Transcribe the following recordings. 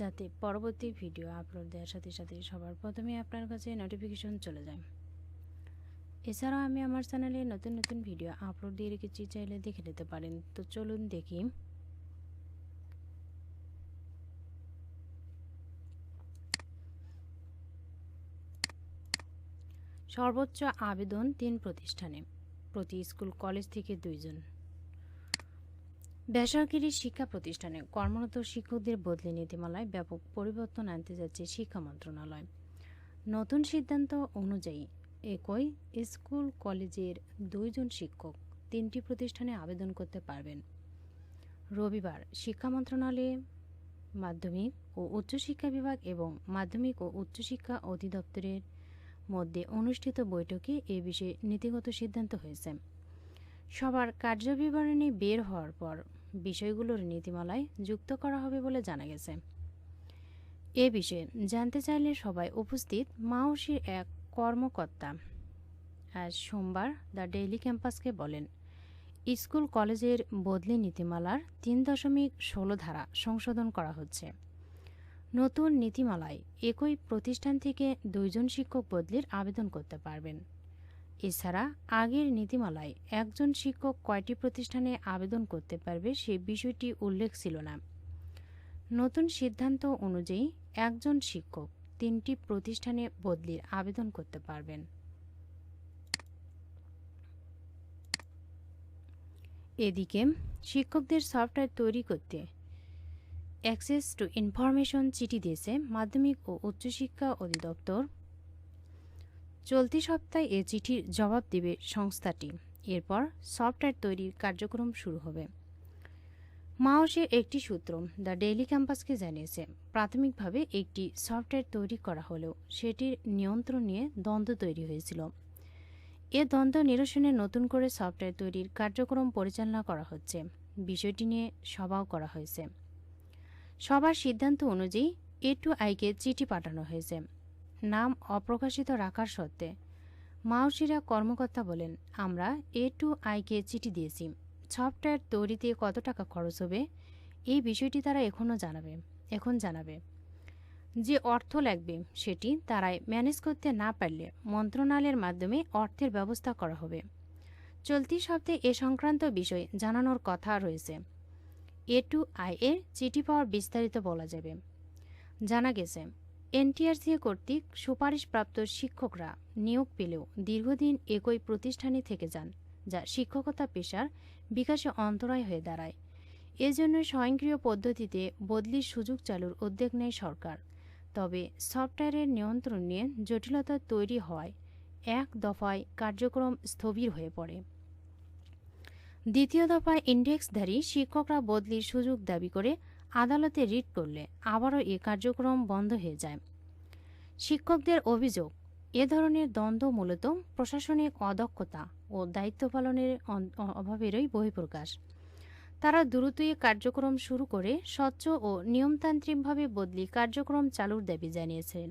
যাতে পরবর্তী video upload দেওয়ার সাথে সাথে সবার প্রথমে আপনার কাছে নোটিফিকেশন চলে যায়। এছাড়াও আমি আমার চ্যানেলে নতুন নতুন ভিডিও আপলোড দিয়ে রেখেছি, চাইলে দেখে নিতে পারেন। তো চলুন দেখি। সর্বোচ্চ আবেদন তিন প্রতিষ্ঠানে, প্রতি স্কুল কলেজ থেকে দুইজন। বেসরকারি শিক্ষা প্রতিষ্ঠানে কর্মরত শিক্ষকদের বদলি নীতিমালায় ব্যাপক পরিবর্তন আনতে যাচ্ছে শিক্ষা মন্ত্রণালয়। নতুন সিদ্ধান্ত অনুযায়ী একই স্কুল কলেজের দুইজন শিক্ষক তিনটি প্রতিষ্ঠানে আবেদন করতে পারবেন। রবিবার শিক্ষা মন্ত্রণালয়ে মাধ্যমিক ও উচ্চশিক্ষা বিভাগ এবং মাধ্যমিক ও উচ্চশিক্ষা অধিদপ্তরের মধ্যে অনুষ্ঠিত বৈঠকে এ বিষয়ে নীতিগত সিদ্ধান্ত হয়েছে। সবার কার্যবিবরণী বের হওয়ার পর বিষয়গুলোর নীতিমালায় যুক্ত করা হবে বলে জানা গেছে। এ বিষয়ে জানতে চাইলে সবাই উপস্থিত মাওসির এক কর্মকর্তা আজ সোমবার দ্য ডেইলি ক্যাম্পাসকে বলেন, স্কুল কলেজের বদলি নীতিমালার তিন দশমিক ষোলো ধারা সংশোধন করা হচ্ছে। নতুন নীতিমালায় একই প্রতিষ্ঠান থেকে দুইজন শিক্ষক বদলির আবেদন করতে পারবেন। এছাড়া আগের নীতিমালায় একজন শিক্ষক কয়টি প্রতিষ্ঠানে আবেদন করতে পারবে সে বিষয়টি উল্লেখ ছিল না। নতুন সিদ্ধান্ত অনুযায়ী একজন শিক্ষক তিনটি প্রতিষ্ঠানে বদলির আবেদন করতে পারবেন। এদিকে শিক্ষকদের সফটওয়্যার তৈরি করতে অ্যাক্সেস টু ইনফরমেশন চিঠি দিয়েছে মাধ্যমিক ও উচ্চশিক্ষা অধিদপ্তর চলতি সপ্তাহে এ চিঠির জবাব দেবে সংস্থাটি। এরপর সফটওয়্যার তৈরির কার্যক্রম শুরু হবে। মাওসের একটি সূত্র দ্য ডেইলি ক্যাম্পাসকে জানিয়েছে, প্রাথমিকভাবে একটি সফটওয়্যার তৈরি করা হলেও সেটির নিয়ন্ত্রণ নিয়ে দ্বন্দ্ব তৈরি হয়েছিল। এ দ্বন্দ্ব নিরসনে নতুন করে সফটওয়্যার তৈরির কার্যক্রম পরিচালনা করা হচ্ছে। বিষয়টি নিয়ে সভাও করা হয়েছে। সবার সিদ্ধান্ত অনুযায়ী এ টু আইকে চিঠি পাঠানো হয়েছে। নাম অপ্রকাশিত রাখার সত্ত্বে। মাওসিরা কর্মকর্তা বলেন, আমরা এ টু আইকে চিঠি দিয়েছি। সফটওয়্যার তৈরিতে কত টাকা খরচ হবে? এই বিষয়টি তারা এখনও জানাবে, এখন জানাবে। যে অর্থ লাগবে, সেটি তারাই ম্যানেজ করতে না পারলে মন্ত্রণালয়ের মাধ্যমে অর্থের ব্যবস্থা করা হবে। চলতি সপ্তাহে এ সংক্রান্ত বিষয় জানানোর কথা রয়েছে। এ টু আই এর চিঠি পাওয়ার বিস্তারিত বলা যাবে। জানা গেছে এনটিআরসি কর্তৃক সুপারিশপ্রাপ্ত শিক্ষকরা নিয়োগ পেলেও দীর্ঘদিন একই প্রতিষ্ঠানে থেকে যান, যা শিক্ষকতা পেশার বিকাশে অন্তরায় হয়ে দাঁড়ায়। এজন্য স্বয়ংক্রিয় পদ্ধতিতে বদলির সুযোগ চালুর উদ্যোগ নেয় সরকার। তবে সফটওয়্যারের নিয়ন্ত্রণ নিয়ে জটিলতা তৈরি হওয়ায় এক দফায় কার্যক্রম স্থবির হয়ে পড়ে। দ্বিতীয় দফায় ইন্ডেক্সধারী শিক্ষকরা বদলির সুযোগ দাবি করে আদালতে রিট করলে আবারও এ কার্যক্রম বন্ধ হয়ে যায়। শিক্ষকদের অভিযোগ, এ ধরনের দ্বন্দ্ব মূলত প্রশাসনিক অদক্ষতা ও দায়িত্ব পালনের অভাবেরই বহিঃপ্রকাশ। তারা দ্রুতই কার্যক্রম শুরু করে স্বচ্ছ ও নিয়মতান্ত্রিকভাবে বদলি কার্যক্রম চালুর দাবি জানিয়েছিল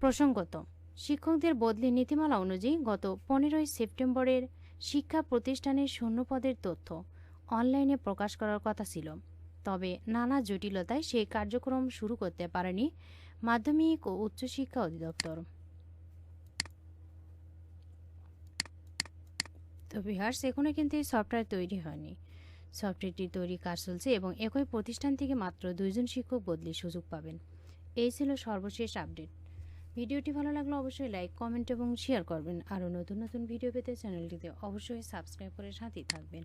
প্রসঙ্গত, শিক্ষকদের বদলি নীতিমালা অনুযায়ী গত পনেরোই সেপ্টেম্বরের শিক্ষা প্রতিষ্ঠানের শূন্যপদের তথ্য অনলাইনে প্রকাশ করার কথা ছিল। তবে নানা জটিলতায় সেই কার্যক্রম শুরু করতে পারেনি মাধ্যমিক ও উচ্চশিক্ষা অধিদপ্তর। তো বিহার, সেখানে কিন্তু এই সফটওয়্যার তৈরি হয়নি। সফটওয়্যারটি তৈরি কাজ চলছে এবং একই প্রতিষ্ঠান থেকে মাত্র দুইজন শিক্ষক বদলির সুযোগ পাবেন। এই ছিল সর্বশেষ আপডেট। ভিডিওটি ভালো লাগলে অবশ্যই লাইক কমেন্ট এবং শেয়ার করবেন। আরও নতুন নতুন ভিডিও পেতে চ্যানেলটিতে অবশ্যই সাবস্ক্রাইব করে সাথেই থাকবেন।